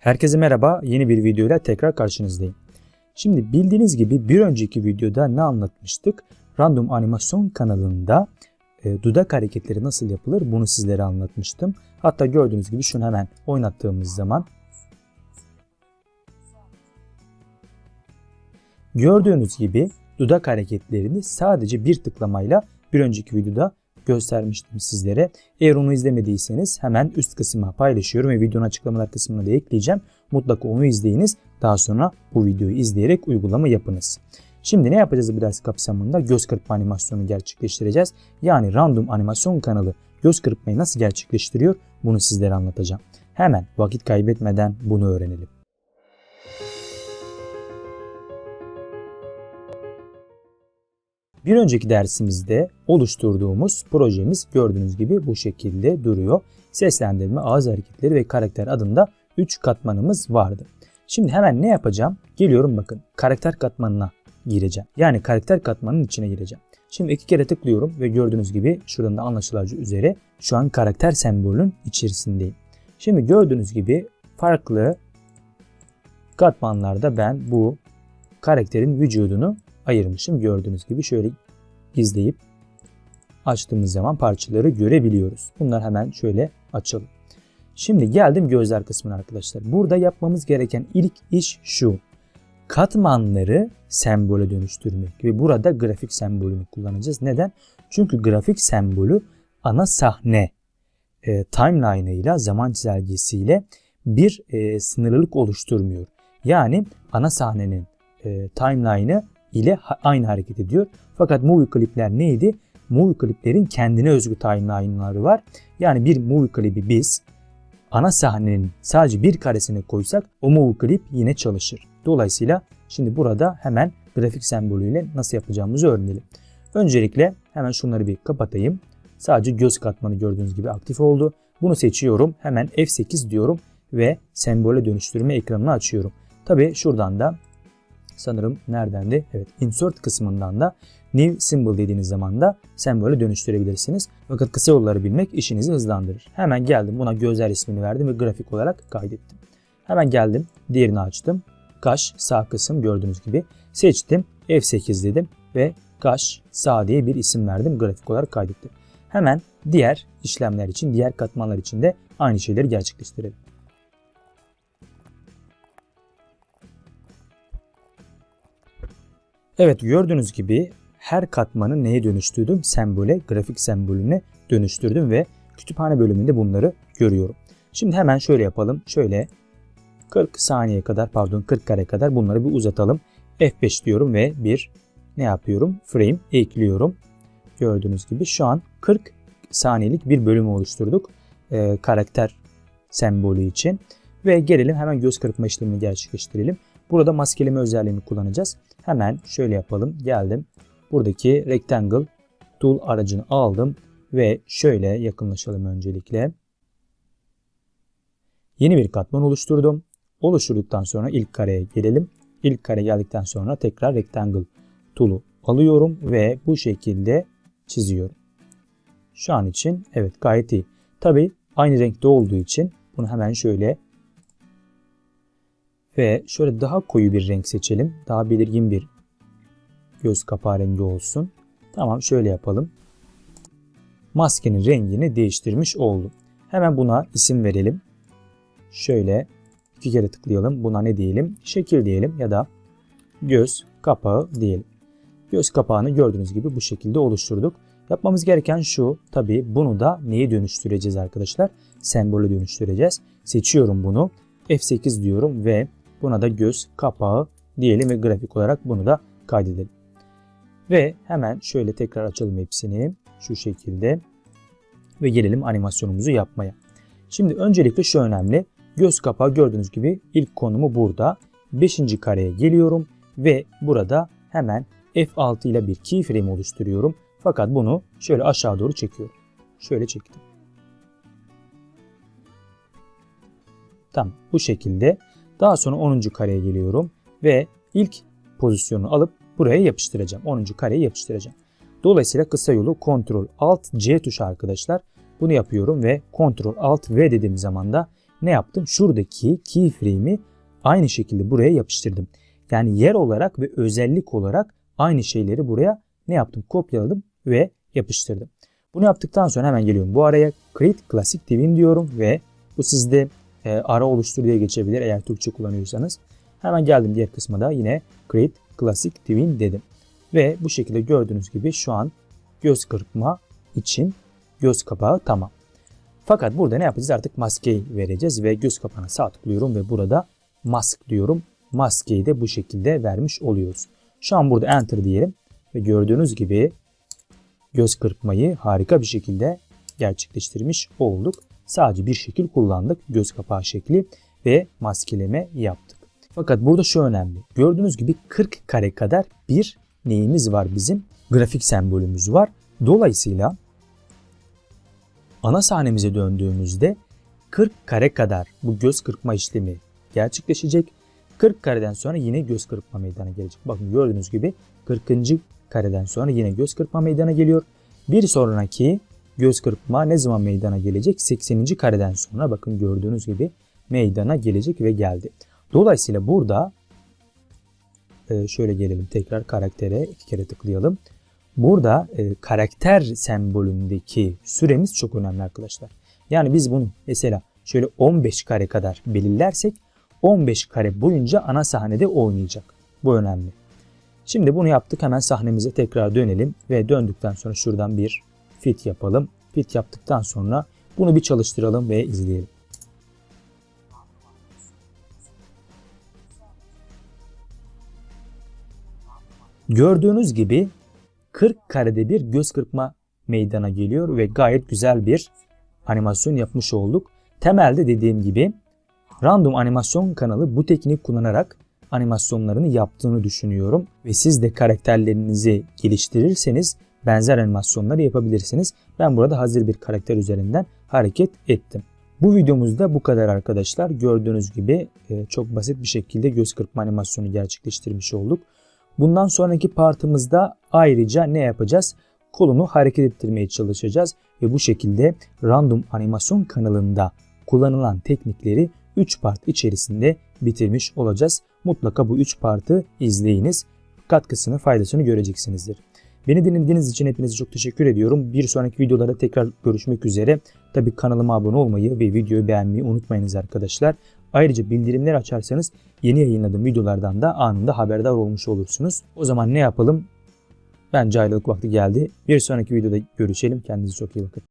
Herkese merhaba. Yeni bir videoyla tekrar karşınızdayım. Şimdi bildiğiniz gibi bir önceki videoda ne anlatmıştık? Random Animasyon kanalında e, dudak hareketleri nasıl yapılır bunu sizlere anlatmıştım. Hatta gördüğünüz gibi şunu hemen oynattığımız zaman gördüğünüz gibi dudak hareketlerini sadece bir tıklamayla bir önceki videoda göstermiştim sizlere. Eğer onu izlemediyseniz hemen üst kısma paylaşıyorum ve videonun açıklamalar kısmına da ekleyeceğim. Mutlaka onu izleyiniz. Daha sonra bu videoyu izleyerek uygulama yapınız. Şimdi ne yapacağız bu ders kapsamında? Göz kırpma animasyonu gerçekleştireceğiz. Yani Random Animasyon kanalı göz kırpmayı nasıl gerçekleştiriyor? Bunu sizlere anlatacağım. Hemen vakit kaybetmeden bunu öğrenelim. Bir önceki dersimizde oluşturduğumuz projemiz gördüğünüz gibi bu şekilde duruyor. Seslendirme, ağız hareketleri ve karakter adında 3 katmanımız vardı. Şimdi hemen ne yapacağım? Geliyorum bakın karakter katmanına gireceğim. Yani karakter katmanının içine gireceğim. Şimdi iki kere tıklıyorum ve gördüğünüz gibi şuradan da anlaşılacağı üzere şu an karakter sembolünün içerisindeyim. Şimdi gördüğünüz gibi farklı katmanlarda ben bu karakterin vücudunu ayırmışım. Gördüğünüz gibi şöyle gizleyip açtığımız zaman parçaları görebiliyoruz. Bunlar hemen şöyle açalım. Şimdi geldim gözler kısmına arkadaşlar. Burada yapmamız gereken ilk iş şu. Katmanları sembole dönüştürmek ve burada grafik sembolünü kullanacağız. Neden? Çünkü grafik sembolü ana sahne e, timeline ile zaman çizelgesiyle bir e, sınırlılık oluşturmuyor. Yani ana sahnenin e, timeline'ı ile aynı hareket ediyor. Fakat movie klipler neydi? Movie kliplerin kendine özgü timeline'ları var. Yani bir movie klibi biz ana sahnenin sadece bir karesine koysak o movie klip yine çalışır. Dolayısıyla şimdi burada hemen grafik sembolüyle nasıl yapacağımızı öğrenelim. Öncelikle hemen şunları bir kapatayım. Sadece göz katmanı gördüğünüz gibi aktif oldu. Bunu seçiyorum. Hemen F8 diyorum ve sembole dönüştürme ekranını açıyorum. Tabi şuradan da sanırım neredendi? Evet insert kısmından da new symbol dediğiniz zaman da sembole dönüştürebilirsiniz. Fakat kısa yolları bilmek işinizi hızlandırır. Hemen geldim buna gözler ismini verdim ve grafik olarak kaydettim. Hemen geldim diğerini açtım. Kaş sağ kısım gördüğünüz gibi seçtim. F8 dedim ve kaş sağ diye bir isim verdim. Grafik olarak kaydettim. Hemen diğer işlemler için, diğer katmanlar için de aynı şeyleri gerçekleştirelim. Evet gördüğünüz gibi her katmanı neye dönüştürdüm? Sembole, grafik sembolüne dönüştürdüm ve kütüphane bölümünde bunları görüyorum. Şimdi hemen şöyle yapalım. Şöyle 40 saniye kadar pardon 40 kare kadar bunları bir uzatalım. F5 diyorum ve bir ne yapıyorum? Frame ekliyorum. Gördüğünüz gibi şu an 40 saniyelik bir bölüm oluşturduk. Ee, karakter sembolü için. Ve gelelim hemen göz kırpma işlemini gerçekleştirelim. Burada maskeleme özelliğini kullanacağız. Hemen şöyle yapalım. Geldim. Buradaki rectangle tool aracını aldım ve şöyle yakınlaşalım öncelikle. Yeni bir katman oluşturdum. Oluşturduktan sonra ilk kareye gelelim. İlk kare geldikten sonra tekrar rectangle tool'u alıyorum ve bu şekilde çiziyorum. Şu an için evet gayet iyi. Tabi aynı renkte olduğu için bunu hemen şöyle ve şöyle daha koyu bir renk seçelim. Daha belirgin bir göz kapağı rengi olsun. Tamam şöyle yapalım. Maskenin rengini değiştirmiş oldum. Hemen buna isim verelim. Şöyle iki kere tıklayalım. Buna ne diyelim? Şekil diyelim ya da göz kapağı diyelim. Göz kapağını gördüğünüz gibi bu şekilde oluşturduk. Yapmamız gereken şu. Tabi bunu da neye dönüştüreceğiz arkadaşlar? Sembolü dönüştüreceğiz. Seçiyorum bunu. F8 diyorum ve Buna da göz kapağı diyelim ve grafik olarak bunu da kaydedelim. Ve hemen şöyle tekrar açalım hepsini şu şekilde ve gelelim animasyonumuzu yapmaya. Şimdi öncelikle şu önemli. Göz kapağı gördüğünüz gibi ilk konumu burada. 5. kareye geliyorum ve burada hemen F6 ile bir keyframe oluşturuyorum. Fakat bunu şöyle aşağı doğru çekiyorum. Şöyle çektim. Tamam bu şekilde daha sonra 10. kareye geliyorum ve ilk pozisyonu alıp buraya yapıştıracağım. 10. kareye yapıştıracağım. Dolayısıyla kısa yolu Ctrl Alt C tuşu arkadaşlar. Bunu yapıyorum ve Ctrl Alt V dediğim zaman da ne yaptım? Şuradaki keyframe'i aynı şekilde buraya yapıştırdım. Yani yer olarak ve özellik olarak aynı şeyleri buraya ne yaptım? Kopyaladım ve yapıştırdım. Bunu yaptıktan sonra hemen geliyorum. Bu araya Create Classic Twin diyorum ve bu sizde e, ara oluştur diye geçebilir eğer Türkçe kullanıyorsanız. Hemen geldim diğer kısma da yine Create Classic Twin dedim. Ve bu şekilde gördüğünüz gibi şu an göz kırpma için göz kapağı tamam. Fakat burada ne yapacağız? Artık maskeyi vereceğiz ve göz kapağına sağ tıklıyorum ve burada mask diyorum. Maskeyi de bu şekilde vermiş oluyoruz. Şu an burada enter diyelim ve gördüğünüz gibi göz kırpmayı harika bir şekilde gerçekleştirmiş olduk. Sadece bir şekil kullandık. Göz kapağı şekli ve maskeleme yaptık. Fakat burada şu önemli. Gördüğünüz gibi 40 kare kadar bir neyimiz var bizim? Grafik sembolümüz var. Dolayısıyla ana sahnemize döndüğümüzde 40 kare kadar bu göz kırpma işlemi gerçekleşecek. 40 kareden sonra yine göz kırpma meydana gelecek. Bakın gördüğünüz gibi 40. kareden sonra yine göz kırpma meydana geliyor. Bir sonraki göz kırpma ne zaman meydana gelecek? 80. kareden sonra bakın gördüğünüz gibi meydana gelecek ve geldi. Dolayısıyla burada e, şöyle gelelim tekrar karaktere iki kere tıklayalım. Burada e, karakter sembolündeki süremiz çok önemli arkadaşlar. Yani biz bunu mesela şöyle 15 kare kadar belirlersek 15 kare boyunca ana sahnede oynayacak. Bu önemli. Şimdi bunu yaptık. Hemen sahnemize tekrar dönelim ve döndükten sonra şuradan bir fit yapalım. Fit yaptıktan sonra bunu bir çalıştıralım ve izleyelim. Gördüğünüz gibi 40 karede bir göz kırpma meydana geliyor ve gayet güzel bir animasyon yapmış olduk. Temelde dediğim gibi Random Animasyon kanalı bu teknik kullanarak animasyonlarını yaptığını düşünüyorum ve siz de karakterlerinizi geliştirirseniz benzer animasyonları yapabilirsiniz. Ben burada hazır bir karakter üzerinden hareket ettim. Bu videomuzda bu kadar arkadaşlar. Gördüğünüz gibi e, çok basit bir şekilde göz kırpma animasyonu gerçekleştirmiş olduk. Bundan sonraki partımızda ayrıca ne yapacağız? Kolunu hareket ettirmeye çalışacağız ve bu şekilde Random Animasyon kanalında kullanılan teknikleri 3 part içerisinde bitirmiş olacağız. Mutlaka bu 3 partı izleyiniz. Katkısını, faydasını göreceksinizdir. Beni dinlediğiniz için hepinize çok teşekkür ediyorum. Bir sonraki videolarda tekrar görüşmek üzere. Tabi kanalıma abone olmayı ve videoyu beğenmeyi unutmayınız arkadaşlar. Ayrıca bildirimler açarsanız yeni yayınladığım videolardan da anında haberdar olmuş olursunuz. O zaman ne yapalım? Bence ayrılık vakti geldi. Bir sonraki videoda görüşelim. Kendinize çok iyi bakın.